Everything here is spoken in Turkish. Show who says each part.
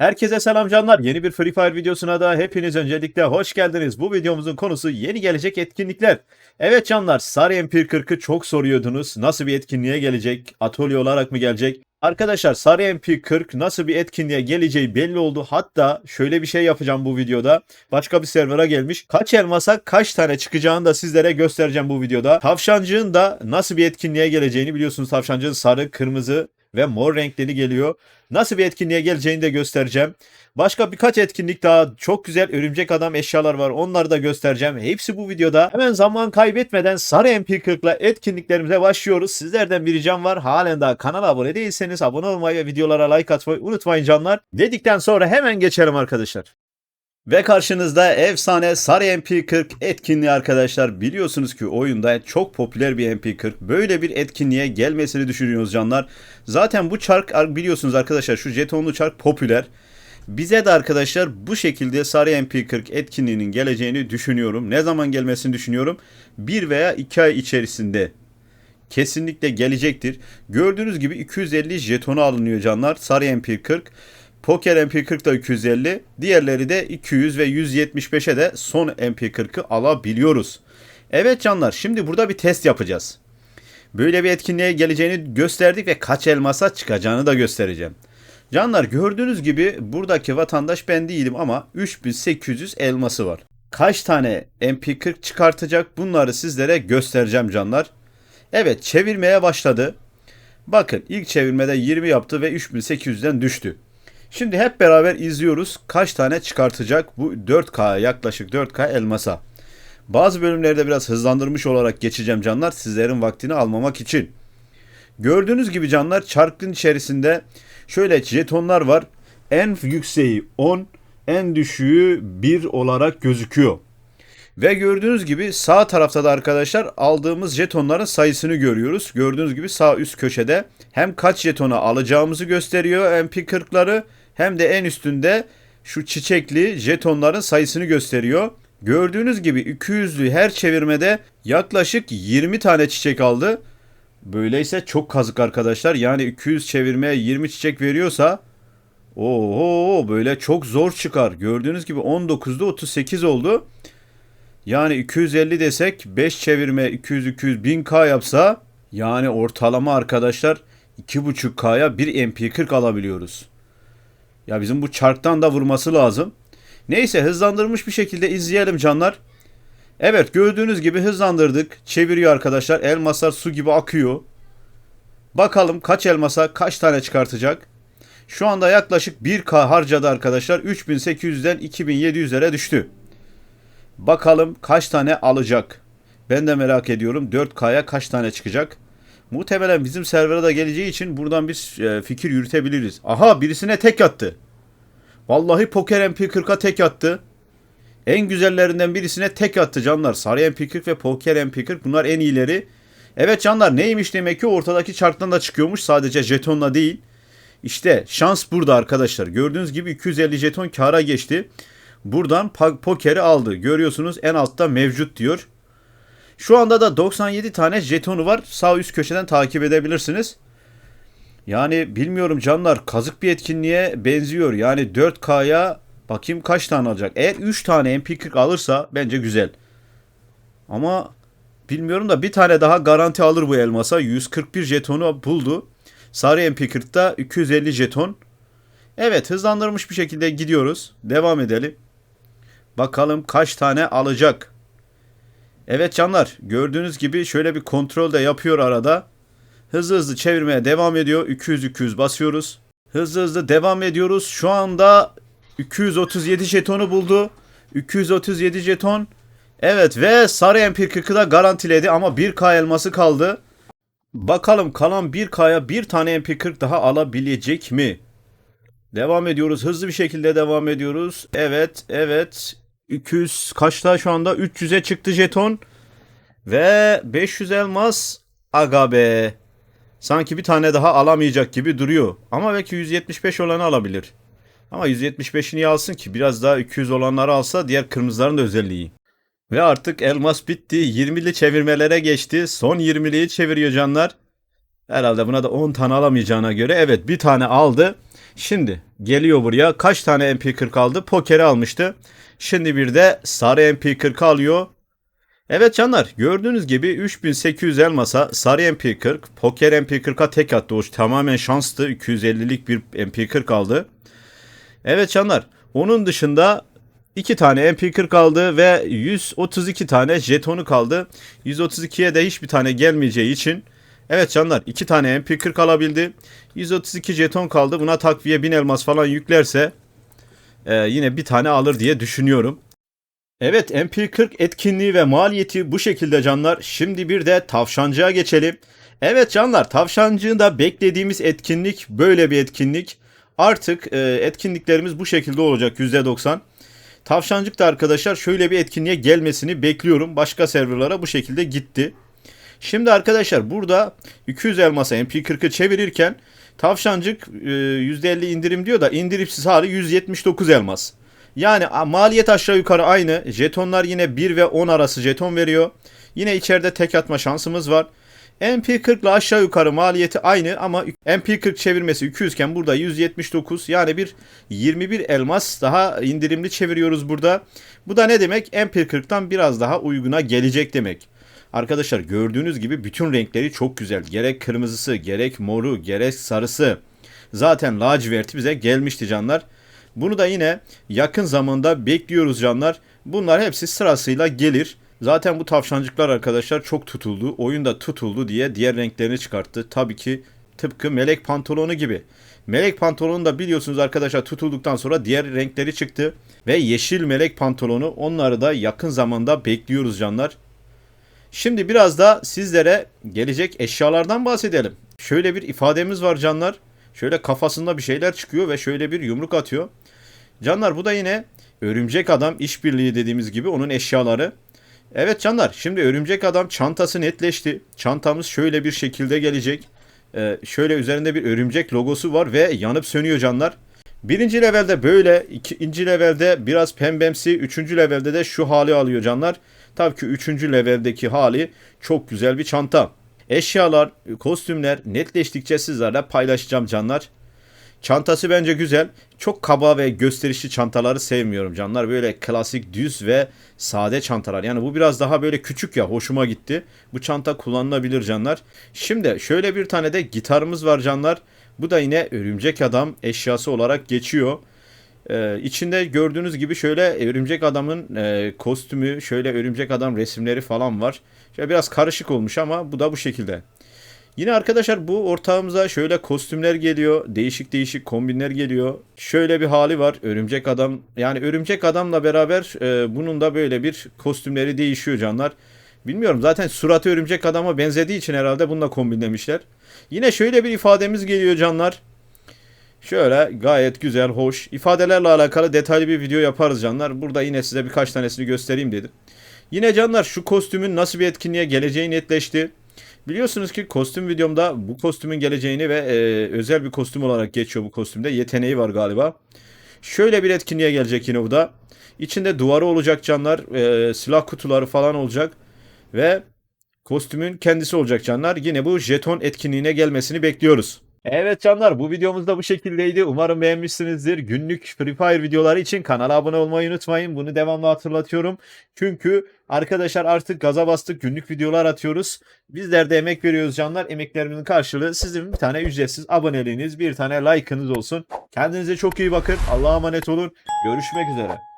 Speaker 1: Herkese selam canlar. Yeni bir Free Fire videosuna da hepiniz öncelikle hoş geldiniz. Bu videomuzun konusu yeni gelecek etkinlikler. Evet canlar, Sarı MP40'ı çok soruyordunuz. Nasıl bir etkinliğe gelecek? Atölye olarak mı gelecek? Arkadaşlar Sarı MP40 nasıl bir etkinliğe geleceği belli oldu. Hatta şöyle bir şey yapacağım bu videoda. Başka bir server'a gelmiş. Kaç elmasa kaç tane çıkacağını da sizlere göstereceğim bu videoda. Tavşancığın da nasıl bir etkinliğe geleceğini biliyorsunuz. Tavşancığın sarı, kırmızı ve mor renkleri geliyor. Nasıl bir etkinliğe geleceğini de göstereceğim. Başka birkaç etkinlik daha çok güzel örümcek adam eşyalar var. Onları da göstereceğim. Hepsi bu videoda. Hemen zaman kaybetmeden Sarı MP40'la etkinliklerimize başlıyoruz. Sizlerden bir ricam var. Halen daha kanala abone değilseniz abone olmayı ve videolara like atmayı unutmayın canlar. Dedikten sonra hemen geçelim arkadaşlar. Ve karşınızda efsane Sarı MP40 etkinliği arkadaşlar. Biliyorsunuz ki oyunda çok popüler bir MP40. Böyle bir etkinliğe gelmesini düşünüyoruz canlar. Zaten bu çark biliyorsunuz arkadaşlar şu jetonlu çark popüler. Bize de arkadaşlar bu şekilde Sarı MP40 etkinliğinin geleceğini düşünüyorum. Ne zaman gelmesini düşünüyorum? 1 veya 2 ay içerisinde kesinlikle gelecektir. Gördüğünüz gibi 250 jetonu alınıyor canlar. Sarı MP40. Poker MP40 da 250. Diğerleri de 200 ve 175'e de son MP40'ı alabiliyoruz. Evet canlar şimdi burada bir test yapacağız. Böyle bir etkinliğe geleceğini gösterdik ve kaç elmasa çıkacağını da göstereceğim. Canlar gördüğünüz gibi buradaki vatandaş ben değilim ama 3800 elması var. Kaç tane MP40 çıkartacak bunları sizlere göstereceğim canlar. Evet çevirmeye başladı. Bakın ilk çevirmede 20 yaptı ve 3800'den düştü. Şimdi hep beraber izliyoruz kaç tane çıkartacak bu 4K yaklaşık 4K elmasa. Bazı bölümlerde biraz hızlandırmış olarak geçeceğim canlar sizlerin vaktini almamak için. Gördüğünüz gibi canlar çarkın içerisinde şöyle jetonlar var. En yükseği 10, en düşüğü 1 olarak gözüküyor. Ve gördüğünüz gibi sağ tarafta da arkadaşlar aldığımız jetonların sayısını görüyoruz. Gördüğünüz gibi sağ üst köşede hem kaç jetona alacağımızı gösteriyor MP40'ları hem de en üstünde şu çiçekli jetonların sayısını gösteriyor. Gördüğünüz gibi 200'lü her çevirmede yaklaşık 20 tane çiçek aldı. Böyleyse çok kazık arkadaşlar. Yani 200 çevirmeye 20 çiçek veriyorsa oho böyle çok zor çıkar. Gördüğünüz gibi 19'da 38 oldu. Yani 250 desek 5 çevirme 200 200 1000k yapsa yani ortalama arkadaşlar 2.5k'ya bir MP40 alabiliyoruz. Ya bizim bu çarktan da vurması lazım. Neyse hızlandırmış bir şekilde izleyelim canlar. Evet gördüğünüz gibi hızlandırdık. Çeviriyor arkadaşlar. Elmaslar su gibi akıyor. Bakalım kaç elmasa kaç tane çıkartacak. Şu anda yaklaşık 1K harcadı arkadaşlar. 3800'den 2700'lere düştü. Bakalım kaç tane alacak. Ben de merak ediyorum 4K'ya kaç tane çıkacak. Muhtemelen bizim servere de geleceği için buradan bir e, fikir yürütebiliriz. Aha birisine tek attı. Vallahi Poker MP40'a tek attı. En güzellerinden birisine tek attı canlar. Sarı MP40 ve Poker MP40 bunlar en iyileri. Evet canlar neymiş demek ki ortadaki çarktan da çıkıyormuş sadece jetonla değil. İşte şans burada arkadaşlar. Gördüğünüz gibi 250 jeton kara geçti. Buradan pokeri aldı. Görüyorsunuz en altta mevcut diyor. Şu anda da 97 tane jetonu var. Sağ üst köşeden takip edebilirsiniz. Yani bilmiyorum canlar kazık bir etkinliğe benziyor. Yani 4K'ya bakayım kaç tane alacak. Eğer 3 tane MP40 alırsa bence güzel. Ama bilmiyorum da bir tane daha garanti alır bu elmasa. 141 jetonu buldu. Sarı MP40'da 250 jeton. Evet hızlandırmış bir şekilde gidiyoruz. Devam edelim. Bakalım kaç tane alacak. Evet canlar gördüğünüz gibi şöyle bir kontrol de yapıyor arada. Hızlı hızlı çevirmeye devam ediyor. 200-200 basıyoruz. Hızlı hızlı devam ediyoruz. Şu anda 237 jetonu buldu. 237 jeton. Evet ve sarı MP40'ı da garantiledi ama 1K elması kaldı. Bakalım kalan 1K'ya bir tane MP40 daha alabilecek mi? Devam ediyoruz. Hızlı bir şekilde devam ediyoruz. Evet, evet. 200 kaçta şu anda? 300'e çıktı jeton. Ve 500 elmas. Aga be. Sanki bir tane daha alamayacak gibi duruyor. Ama belki 175 olanı alabilir. Ama 175'i niye alsın ki? Biraz daha 200 olanları alsa diğer kırmızıların da özelliği. Ve artık elmas bitti. 20'li çevirmelere geçti. Son 20'liyi çeviriyor canlar. Herhalde buna da 10 tane alamayacağına göre evet bir tane aldı. Şimdi geliyor buraya. Kaç tane MP40 aldı? Poker'i almıştı. Şimdi bir de sarı MP40 alıyor. Evet canlar gördüğünüz gibi 3800 elmasa sarı MP40, poker MP40'a tek attı. O tamamen şanstı. 250'lik bir MP40 aldı. Evet canlar onun dışında 2 tane MP40 aldı ve 132 tane jetonu kaldı. 132'ye de hiçbir tane gelmeyeceği için Evet canlar 2 tane MP40 alabildi. 132 jeton kaldı. Buna takviye 1000 elmas falan yüklerse e, yine bir tane alır diye düşünüyorum. Evet MP40 etkinliği ve maliyeti bu şekilde canlar. Şimdi bir de tavşancığa geçelim. Evet canlar tavşancığında beklediğimiz etkinlik böyle bir etkinlik. Artık e, etkinliklerimiz bu şekilde olacak %90. Tavşancıkta arkadaşlar şöyle bir etkinliğe gelmesini bekliyorum. Başka serverlara bu şekilde gitti. Şimdi arkadaşlar burada 200 elmasa MP40'ı çevirirken tavşancık e, %50 indirim diyor da indirimsiz hali 179 elmas. Yani maliyet aşağı yukarı aynı. Jetonlar yine 1 ve 10 arası jeton veriyor. Yine içeride tek atma şansımız var. MP40 ile aşağı yukarı maliyeti aynı ama MP40 çevirmesi 200 iken burada 179 yani bir 21 elmas daha indirimli çeviriyoruz burada. Bu da ne demek? MP40'tan biraz daha uyguna gelecek demek. Arkadaşlar gördüğünüz gibi bütün renkleri çok güzel. Gerek kırmızısı, gerek moru, gerek sarısı. Zaten laciverti bize gelmişti canlar. Bunu da yine yakın zamanda bekliyoruz canlar. Bunlar hepsi sırasıyla gelir. Zaten bu tavşancıklar arkadaşlar çok tutuldu. Oyunda tutuldu diye diğer renklerini çıkarttı. Tabii ki tıpkı melek pantolonu gibi. Melek pantolonu da biliyorsunuz arkadaşlar tutulduktan sonra diğer renkleri çıktı. Ve yeşil melek pantolonu onları da yakın zamanda bekliyoruz canlar. Şimdi biraz da sizlere gelecek eşyalardan bahsedelim. Şöyle bir ifademiz var canlar. Şöyle kafasında bir şeyler çıkıyor ve şöyle bir yumruk atıyor. Canlar bu da yine örümcek adam işbirliği dediğimiz gibi onun eşyaları. Evet canlar şimdi örümcek adam çantası netleşti. Çantamız şöyle bir şekilde gelecek. Ee, şöyle üzerinde bir örümcek logosu var ve yanıp sönüyor canlar. Birinci levelde böyle, ikinci levelde biraz pembemsi, üçüncü levelde de şu hali alıyor canlar. Tabii ki üçüncü leveldeki hali çok güzel bir çanta. Eşyalar, kostümler netleştikçe sizlerle paylaşacağım canlar. Çantası bence güzel. Çok kaba ve gösterişli çantaları sevmiyorum canlar. Böyle klasik düz ve sade çantalar. Yani bu biraz daha böyle küçük ya hoşuma gitti. Bu çanta kullanılabilir canlar. Şimdi şöyle bir tane de gitarımız var canlar. Bu da yine örümcek adam eşyası olarak geçiyor. Ee, içinde gördüğünüz gibi şöyle örümcek adamın e, kostümü, şöyle örümcek adam resimleri falan var. Şöyle biraz karışık olmuş ama bu da bu şekilde. Yine arkadaşlar bu ortağımıza şöyle kostümler geliyor. Değişik değişik kombinler geliyor. Şöyle bir hali var. Örümcek adam yani örümcek adamla beraber e, bunun da böyle bir kostümleri değişiyor canlar. Bilmiyorum zaten suratı örümcek adama benzediği için herhalde bununla kombinlemişler. Yine şöyle bir ifademiz geliyor canlar. Şöyle gayet güzel, hoş. ifadelerle alakalı detaylı bir video yaparız canlar. Burada yine size birkaç tanesini göstereyim dedim. Yine canlar şu kostümün nasıl bir etkinliğe geleceği netleşti. Biliyorsunuz ki kostüm videomda bu kostümün geleceğini ve e, özel bir kostüm olarak geçiyor bu kostümde. Yeteneği var galiba. Şöyle bir etkinliğe gelecek yine bu da. İçinde duvarı olacak canlar. E, silah kutuları falan olacak. Ve kostümün kendisi olacak canlar. Yine bu jeton etkinliğine gelmesini bekliyoruz. Evet canlar bu videomuz da bu şekildeydi. Umarım beğenmişsinizdir. Günlük Free Fire videoları için kanala abone olmayı unutmayın. Bunu devamlı hatırlatıyorum. Çünkü arkadaşlar artık gaza bastık. Günlük videolar atıyoruz. Bizler de emek veriyoruz canlar. Emeklerimizin karşılığı sizin bir tane ücretsiz aboneliğiniz, bir tane like'ınız olsun. Kendinize çok iyi bakın. Allah'a emanet olun. Görüşmek üzere.